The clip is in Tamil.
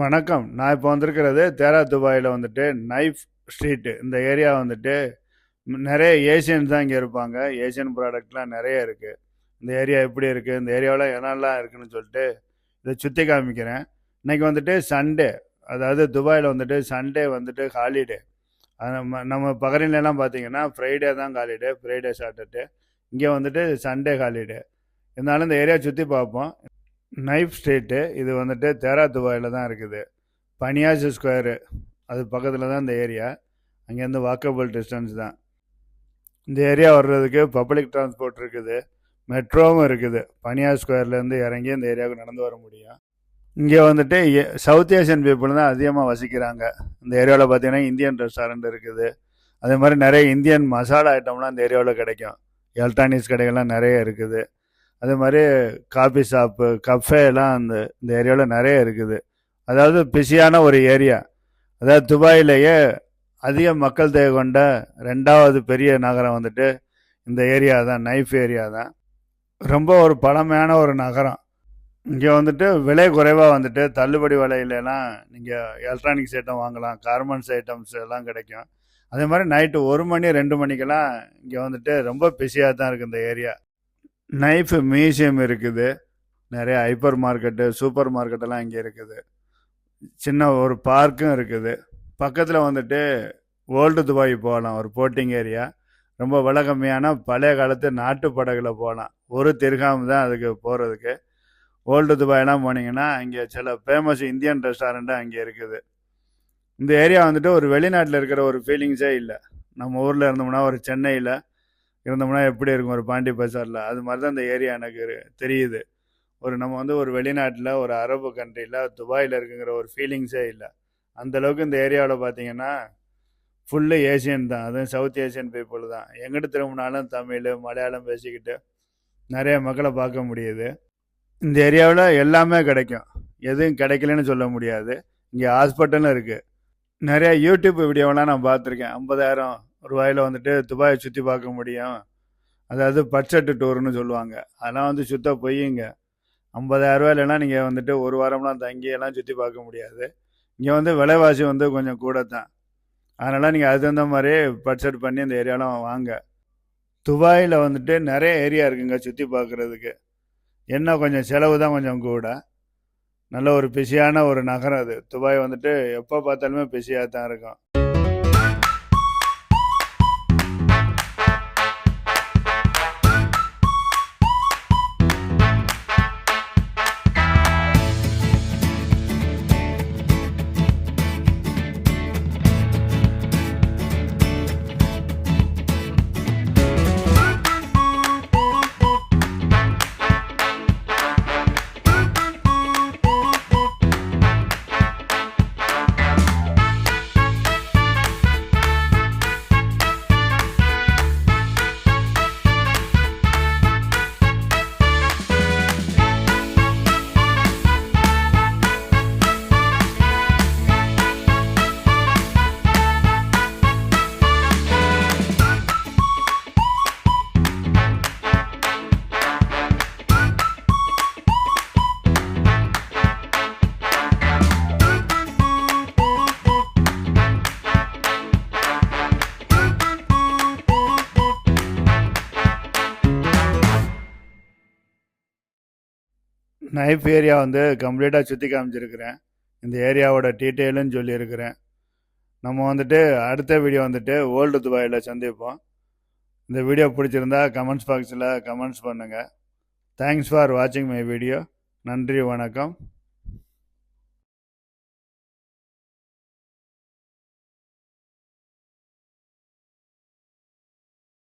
வணக்கம். நான் இப்போ வந்திருக்கிறது தேரா துபாயில் வந்துட்டு நைஃப் ஸ்ட்ரீட்டு இந்த ஏரியா வந்துட்டு நிறைய ஏஷியன்ஸ் தான் இங்கே இருப்பாங்க. ஏஷியன் ப்ராடக்ட்லாம் நிறைய இருக்குது இந்த ஏரியா எப்படி இருக்குது இந்த ஏரியாவில் என்னெல்லாம் இருக்குதுன்னு சொல்லிட்டு இதை சுற்றி காமிக்கிறேன். இன்றைக்கி வந்துட்டு சண்டே அதாவது துபாயில் வந்துட்டு சண்டே வந்துட்டு ஹாலிடே நம்ம நம்ம பகரின்லாம் பார்த்தீங்கன்னா ஃப்ரைடே தான் ஹாலிடே ஃப்ரைடே சாட்டர்டே இங்கே வந்துட்டு சண்டே ஹாலிடே இருந்தாலும் இந்த ஏரியா சுற்றி பார்ப்போம். நைஃப் ஸ்ட்ரீட்டு இது வந்துட்டு தேரா துபாயில் தான் இருக்குது. பனியாஸ் ஸ்கொயரு அது பக்கத்தில் தான் இந்த ஏரியா அங்கேருந்து வாக்கபிள் டிஸ்டன்ஸ் தான். இந்த ஏரியா வர்றதுக்கு பப்ளிக் டிரான்ஸ்போர்ட் இருக்குது. மெட்ரோவும் இருக்குது. பனியா ஸ்கொயர்லேருந்து இறங்கி இந்த ஏரியாவுக்கு நடந்து வர முடியும். இங்கே வந்துட்டு சவுத் ஏஷியன் பீப்புள் தான் அதிகமாக வசிக்கிறாங்க. இந்த ஏரியாவில் பார்த்தீங்கன்னா இந்தியன் ரெஸ்டாரண்ட் இருக்குது. அதே மாதிரி நிறைய இந்தியன் மசாலா ஐட்டம்லாம் இந்த ஏரியாவில் கிடைக்கும். எலக்ட்ரானிக்ஸ் கடைகள்லாம் நிறைய இருக்குது. அதே மாதிரி காபி ஷாப்பு கஃபே எல்லாம் அந்த இந்த ஏரியாவில் நிறைய இருக்குது. அதாவது பிஸியான ஒரு ஏரியா அதாவது துபாயிலேயே அதிக மக்கள் தேவை கொண்ட ரெண்டாவது பெரிய நகரம் வந்துட்டு இந்த ஏரியா தான் நைஃப் ஏரியா தான். ரொம்ப ஒரு பழமையான ஒரு நகரம். இங்கே வந்துட்டு விலை குறைவாக வந்துட்டு தள்ளுபடி விலையிலலாம் நீங்கள் எலக்ட்ரானிக்ஸ் ஐட்டம் வாங்கலாம் கார்மெண்ட்ஸ் ஐட்டம்ஸ் எல்லாம் கிடைக்கும். அதே மாதிரி நைட்டு ஒரு மணி ரெண்டு மணிக்கெல்லாம் இங்கே வந்துட்டு ரொம்ப பிஸியாக தான் இருக்குது இந்த ஏரியா நைஃப் மியூசியம் இருக்குது. நிறைய ஹைப்பர் மார்க்கெட்டு சூப்பர் மார்க்கெட்டெல்லாம் இங்கே இருக்குது. சின்ன ஒரு பார்க்கும் இருக்குது. பக்கத்தில் வந்துட்டு ஓல்டு துபாய் போகலாம் ஒரு போட்டிங் ஏரியா ரொம்ப விலை கம்மியான பழைய காலத்து நாட்டு படகுல போகலாம் ஒரு திருகாம் தான் அதுக்கு போகிறதுக்கு ஓல்டு துபாயெல்லாம் போனீங்கன்னா இங்கே சில ஃபேமஸ் இந்தியன் ரெஸ்டாரண்ட்டாக அங்கே இருக்குது. இந்த ஏரியா வந்துட்டு ஒரு வெளிநாட்டில் இருக்கிற ஒரு ஃபீலிங்ஸே இல்லை. நம்ம ஊரில் இருந்தோம்னா ஒரு சென்னையில் இருந்தோம்னா எப்படி இருக்கும் ஒரு பாண்டி பஜாரில்? அது மாதிரி தான் இந்த ஏரியா எனக்கு தெரியுது. ஒரு நம்ம வந்து ஒரு வெளிநாட்டில் ஒரு அரபு கண்ட்ரியில் துபாயில் இருக்குங்கிற ஒரு ஃபீலிங்ஸே இல்லை. அந்தளவுக்கு இந்த ஏரியாவில் பார்த்தீங்கன்னா ஃபுல்லு ஏசியன் தான். அதுவும் சவுத் ஏசியன் பீப்புள் தான். எங்கிட்ட திரும்பினாலும் தமிழ் மலையாளம் பேசிக்கிட்டு நிறைய மக்களை பார்க்க முடியுது. இந்த ஏரியாவில் எல்லாமே கிடைக்கும். எதுவும் கிடைக்கலன்னு சொல்ல முடியாது. இங்கே ஹாஸ்பிட்டலும் இருக்குது நிறையா யூடியூப் வீடியோவெலாம் நான் பார்த்துருக்கேன். ஐம்பதாயிரம் ரூபாயில் வந்துட்டு துபாயை சுற்றி பார்க்க முடியும். அதாவது பட்ஜெட்டு டூர்னு சொல்லுவாங்க. அதெல்லாம் வந்து சுத்த பொய்யுங்க ஐம்பதாயிரம் ரூபாயிலலாம் நீங்கள் வந்துட்டு ஒரு வாரம்லாம் தங்கி எல்லாம் சுற்றி பார்க்க முடியாது. இங்கே வந்து விலைவாசி வந்து கொஞ்சம் கூட தான் அதனால் நீங்கள் அது தகுந்த மாதிரி பட்ஜெட் பண்ணி அந்த ஏரியாலாம் வாங்க. துபாயில் வந்துட்டு நிறைய ஏரியா இருக்குங்க சுற்றி பார்க்குறதுக்கு. என்ன கொஞ்சம் செலவு தான் கொஞ்சம் கூட. நல்ல ஒரு பிஸியான ஒரு நகரம் அது. துபாய் வந்துட்டு எப்போ பார்த்தாலுமே பிஸியாக தான் இருக்கும். நைஃப் ஏரியா வந்து கம்ப்ளீட்டாக சுற்றி காமிச்சிருக்கிறேன். இந்த ஏரியாவோட டீட்டெயிலுன்னு சொல்லியிருக்கிறேன். நம்ம வந்துட்டு அடுத்த வீடியோ வந்துட்டு ஓல்டு துபாயில் சந்திப்போம். இந்த வீடியோ பிடிச்சிருந்தா கமெண்ட்ஸ் பாக்ஸில் கமெண்ட்ஸ் பண்ணுங்கள் தேங்க்ஸ் ஃபார் வாட்சிங் மை வீடியோ நன்றி வணக்கம்.